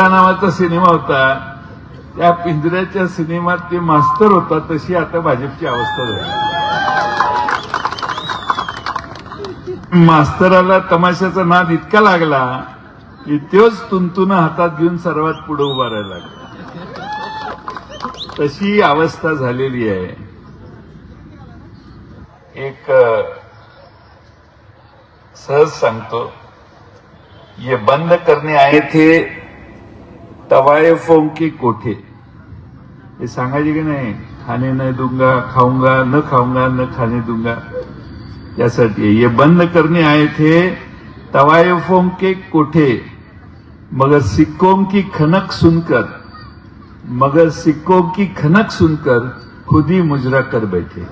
नावाचा सिनेमा होता. त्या पिंजऱ्याच्या सिनेमात ते मास्तर होता तशी आता भाजपची अवस्था झाली. मास्तराला तमाशाचा नाद इतका लागला की तोच तुंतुन हातात घेऊन सर्वात पुढे उभा राहायला लागला. तशी अवस्था झालेली आहे. एक सहज सांगतो ये बंद करणे आहे ते तवायफों के कोठे? हे सांगायचे की नाही? खाने न दूंगा खाऊंगा न खाऊंगा न खाने दूंगा. यासाठी ये बंद करने आहे थे तवायफों के कोठे? मगर सिक्कों की खनक सुनकर मगर सिक्कों की खनक सुनकर खुद ही मुजरा कर बैठे.